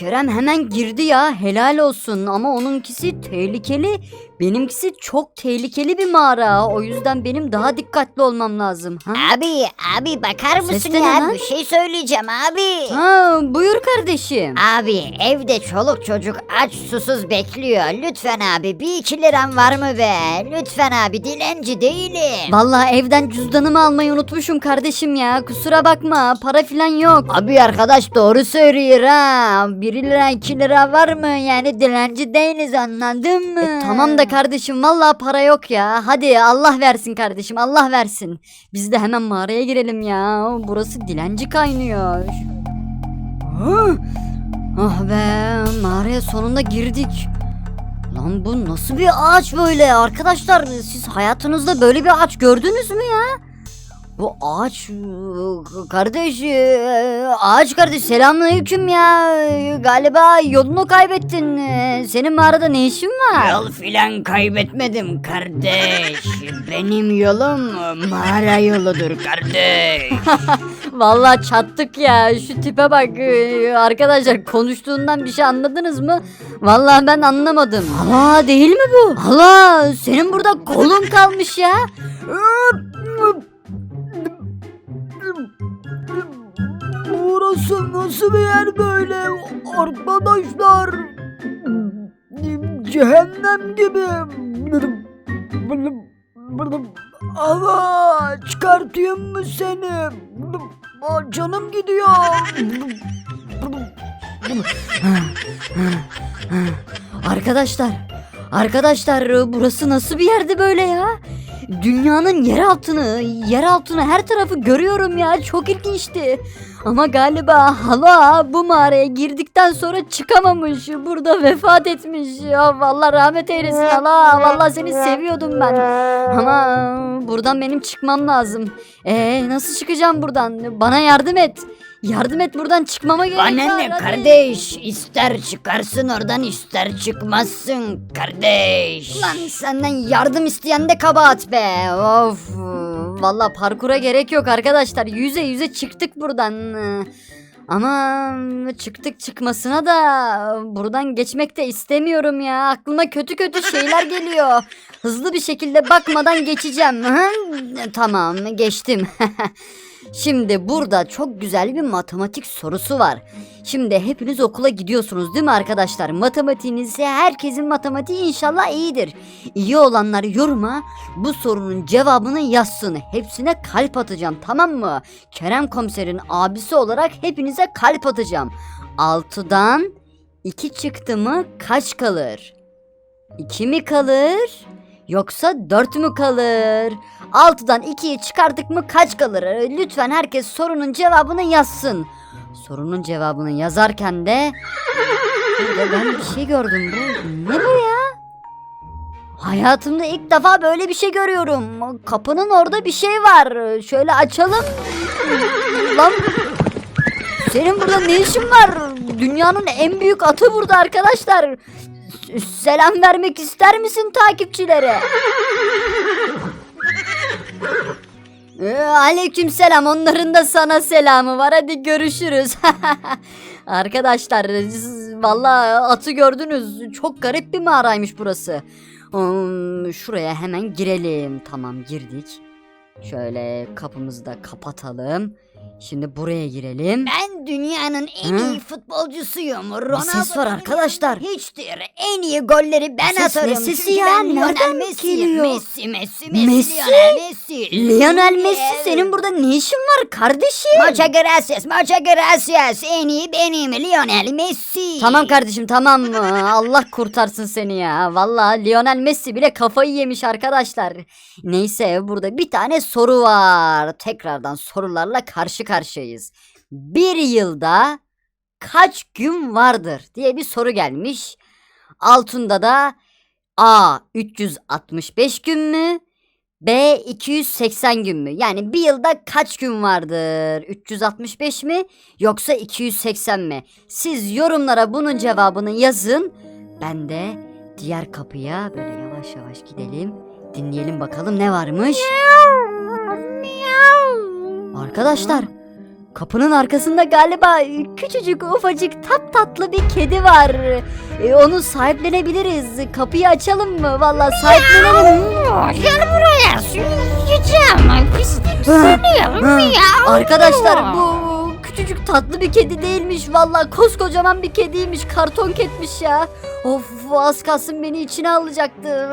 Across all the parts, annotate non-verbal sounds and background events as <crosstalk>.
Kerem hemen girdi ya helal olsun ama onunkisi tehlikeli. Benimkisi çok tehlikeli bir mağara. O yüzden benim daha dikkatli olmam lazım. Ha? Abi abi bakar mısın de ne ya lan? bir şey söyleyeceğim abi. Ha, buyur kardeşim. Abi evde çoluk çocuk aç susuz bekliyor. Lütfen abi bir iki liram var mı be? Lütfen abi dilenci değilim. Vallahi evden cüzdanımı almayı unutmuşum kardeşim ya. Kusura bakma para filan yok. Abi arkadaş doğru söylüyor ha. 1 lira 2 lira var mı? Yani dilenci değiliz anladın mı? E, tamam da kardeşim vallahi para yok ya. Hadi Allah versin kardeşim Allah versin. Biz de hemen mağaraya girelim ya. Burası dilenci kaynıyor. Ah, be mağaraya sonunda girdik. Lan bu nasıl bir ağaç böyle arkadaşlar siz hayatınızda böyle bir ağaç gördünüz mü ya? Bu ağaç kardeş ıı, ağaç kardeş selamünaleyküm ya galiba yolunu kaybettin Ee, senin mağarada ne işin var? Yol filan kaybetmedim kardeş. Benim yolum mağara yoludur kardeş. <laughs> Vallahi çattık ya şu tipe bak Ee, arkadaşlar konuştuğundan bir şey anladınız mı? Vallahi ben anlamadım. Hala değil mi bu? Hala senin burada kolun kalmış ya. Burası nasıl bir yer böyle arkadaşlar? Cehennem gibi. Ama çıkartayım mı seni? Canım gidiyor. Arkadaşlar, arkadaşlar burası nasıl bir yerdi böyle ya? Dünyanın yer altını, yer altını her tarafı görüyorum ya. Çok ilginçti. Ama galiba hala bu mağaraya girdikten sonra çıkamamış. Burada vefat etmiş. Ya vallahi rahmet eylesin hala. Vallahi seni seviyordum ben. Ama buradan benim çıkmam lazım. Ee nasıl çıkacağım buradan? Bana yardım et. Yardım et buradan çıkmama gerek Bana var. ne hadi. kardeş? İster çıkarsın oradan ister çıkmazsın kardeş. Lan senden yardım isteyen de kabahat be. Of. Valla parkura gerek yok arkadaşlar. Yüze yüze çıktık buradan. Ama çıktık çıkmasına da buradan geçmek de istemiyorum ya. Aklıma kötü kötü şeyler geliyor. Hızlı bir şekilde bakmadan geçeceğim. Tamam geçtim. <laughs> Şimdi burada çok güzel bir matematik sorusu var. Şimdi hepiniz okula gidiyorsunuz değil mi arkadaşlar? Matematiğiniz herkesin matematiği inşallah iyidir. İyi olanlar yoruma bu sorunun cevabını yazsın. Hepsine kalp atacağım tamam mı? Kerem komiserin abisi olarak hepinize kalp atacağım. 6'dan 2 çıktı mı kaç kalır? 2 mi kalır? Yoksa 4 mü kalır? 6'dan 2'yi çıkardık mı kaç kalır? Lütfen herkes sorunun cevabını yazsın. Sorunun cevabını yazarken de Burada ben bir şey gördüm. Bu ne bu ya? Hayatımda ilk defa böyle bir şey görüyorum. Kapının orada bir şey var. Şöyle açalım. Lan senin burada ne işin var? Dünyanın en büyük atı burada arkadaşlar. Selam vermek ister misin takipçilere? <laughs> Ee, Aleyküm selam onların da sana selamı var hadi görüşürüz. <laughs> Arkadaşlar siz vallahi atı gördünüz çok garip bir mağaraymış burası. Hmm, şuraya hemen girelim tamam girdik. Şöyle kapımızı da kapatalım. Şimdi buraya girelim. Ben dünyanın en Hı? iyi futbolcusuyum. Ronaldo ses var arkadaşlar. Hiçtir. En iyi golleri ben Ses ne atarım. sesi Çünkü ya? ben Lionel Nereden Messi'yim. geliyor? Messi, Messi, Messi, Messi? Lionel Messi. Lionel Messi senin burada ne işin var kardeşim? Muchas gracias, muchas gracias. En iyi benim Lionel Messi. Tamam kardeşim tamam mı? <laughs> Allah kurtarsın seni ya. Vallahi Lionel Messi bile kafayı yemiş arkadaşlar. Neyse burada bir tane soru var. Tekrardan sorularla karşı karşıyayız. Bir yılda kaç gün vardır diye bir soru gelmiş. Altında da A 365 gün mü? B 280 gün mü? Yani bir yılda kaç gün vardır? 365 mi yoksa 280 mi? Siz yorumlara bunun cevabını yazın. Ben de diğer kapıya böyle yavaş yavaş gidelim. Dinleyelim bakalım ne varmış. Arkadaşlar Kapının arkasında galiba küçücük ufacık tap tatlı bir kedi var. E, onu sahiplenebiliriz. Kapıyı açalım mı? Vallahi sahiplenelim. Gel buraya yiyeceğim. Pislik ya. Arkadaşlar bu küçücük tatlı bir kedi değilmiş. Vallahi koskocaman bir kediymiş. Karton ketmiş ya. Of az kalsın beni içine alacaktı.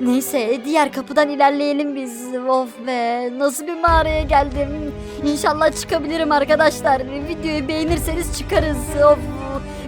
Neyse diğer kapıdan ilerleyelim biz. Of be nasıl bir mağaraya geldim. İnşallah çıkabilirim arkadaşlar. Videoyu beğenirseniz çıkarız. Of.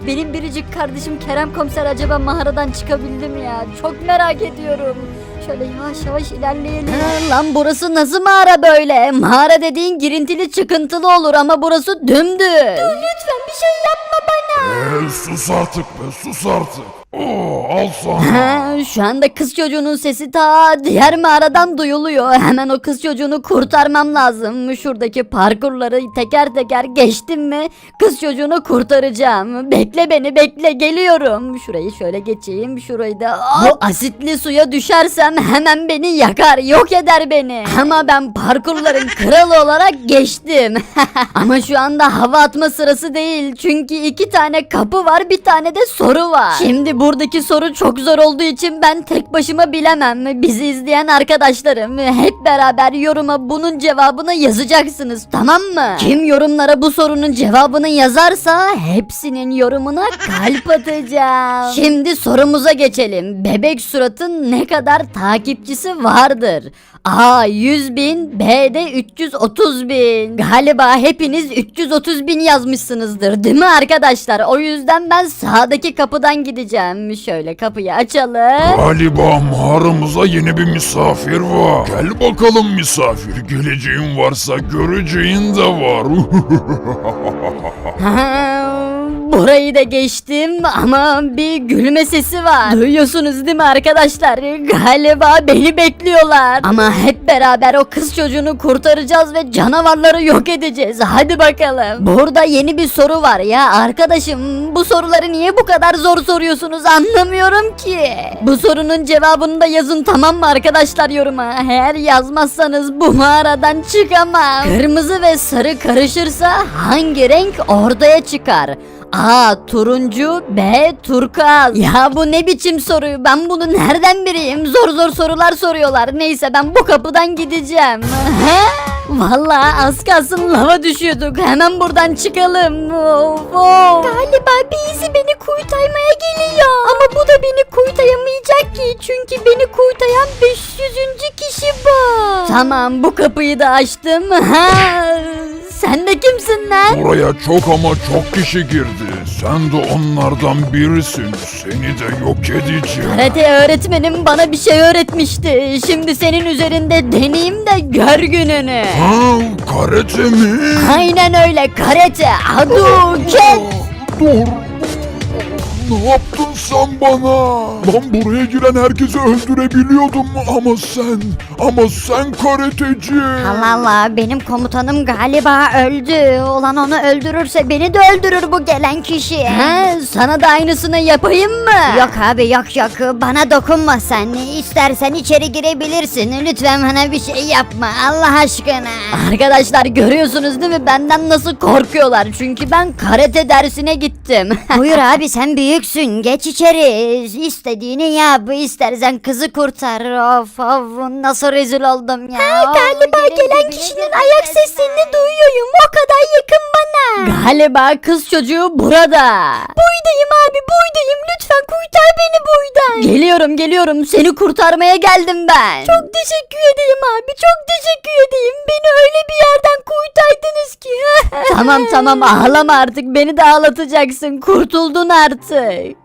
Benim biricik kardeşim Kerem Komiser acaba mağaradan çıkabildi mi ya? Çok merak ediyorum. Şöyle yavaş yavaş ilerleyelim. lan burası nasıl mağara böyle? Mağara dediğin girintili çıkıntılı olur ama burası dümdüz. Dur lütfen bir şey yapma bana. Ee, sus artık be sus artık. Oo, al sana. Ha, şu anda kız çocuğunun sesi ta diğer mağaradan duyuluyor. Hemen o kız çocuğunu kurtarmam lazım. Şuradaki parkurları teker teker geçtim mi kız çocuğunu kurtaracağım. Bekle beni bekle geliyorum. Şurayı şöyle geçeyim şurayı da. Bu asitli suya düşersem hemen beni yakar yok eder beni. Ama ben parkurların <laughs> kralı olarak geçtim. <laughs> Ama şu anda hava atma sırası değil. Çünkü iki tane kapı var bir tane de soru var. Şimdi buradaki soru çok zor olduğu için ben tek başıma bilemem. Bizi izleyen arkadaşlarım hep beraber yoruma bunun cevabını yazacaksınız tamam mı? Kim yorumlara bu sorunun cevabını yazarsa hepsinin yorumuna kalp <laughs> atacağım. Şimdi sorumuza geçelim. Bebek suratın ne kadar takipçisi vardır? A 100 bin, B'de 330 bin. Galiba hepiniz 330 bin yazmışsınızdır değil mi arkadaşlar? O yüzden ben sağdaki kapıdan gideceğim. Şöyle kapıyı açalım. Galiba mağaramıza yeni bir misafir var. Gel bakalım misafir. Geleceğin varsa göreceğin de var. <laughs> Burayı da geçtim ama bir gülme sesi var. Duyuyorsunuz değil mi arkadaşlar? Galiba beni bekliyorlar. Ama hep beraber o kız çocuğunu kurtaracağız ve canavarları yok edeceğiz. Hadi bakalım. Burada yeni bir soru var ya arkadaşım. Bu soruları niye bu kadar zor soruyorsunuz anlamıyorum ki. Bu sorunun cevabını da yazın tamam mı arkadaşlar yoruma. Eğer yazmazsanız bu mağaradan çıkamam. Kırmızı ve sarı karışırsa hangi renk ortaya çıkar? A. Turuncu B. Turkuaz Ya bu ne biçim soru ben bunu nereden bileyim Zor zor sorular soruyorlar Neyse ben bu kapıdan gideceğim <laughs> He? Vallahi az kalsın lava düşüyorduk hemen buradan çıkalım of, of. Galiba birisi beni kurtarmaya geliyor Ama bu da beni kurtaramayacak ki Çünkü beni kurtaran 500. kişi bu Tamam bu kapıyı da açtım <laughs> ha, Sen de kimsin lan Buraya çok ama çok kişi girdi. Sen de onlardan birisin. Seni de yok edeceğim. Karate öğretmenim bana bir şey öğretmişti. Şimdi senin üzerinde deneyeyim de gör gününü. Ha, karate mi? Aynen öyle karate. Hadouken. Dur. Ne yaptın sen bana? Lan buraya giren herkesi öldürebiliyordum ama sen, ama sen karateci. Allah Allah benim komutanım galiba öldü. Olan onu öldürürse beni de öldürür bu gelen kişi. He, sana da aynısını yapayım mı? Yok abi yok yok bana dokunma sen. İstersen içeri girebilirsin. Lütfen bana bir şey yapma Allah aşkına. Arkadaşlar görüyorsunuz değil mi benden nasıl korkuyorlar çünkü ben karate dersine gittim. <laughs> Buyur abi sen büyüksün geç içeri. İstediğini yap istersen kızı kurtar. Of of nasıl rezil oldum ya. Galiba gelen kişinin ayak seslerini duyuyorum o kadar yakın bana. Galiba kız çocuğu burada. Buydayım abi buydayım lütfen kurtar beni buradan. Geliyorum geliyorum seni kurtarmaya geldim ben. Çok teşekkür edeyim abi çok teşekkür edeyim. Beni öyle bir yerden. Tamam tamam ağlama artık beni de ağlatacaksın kurtuldun artık.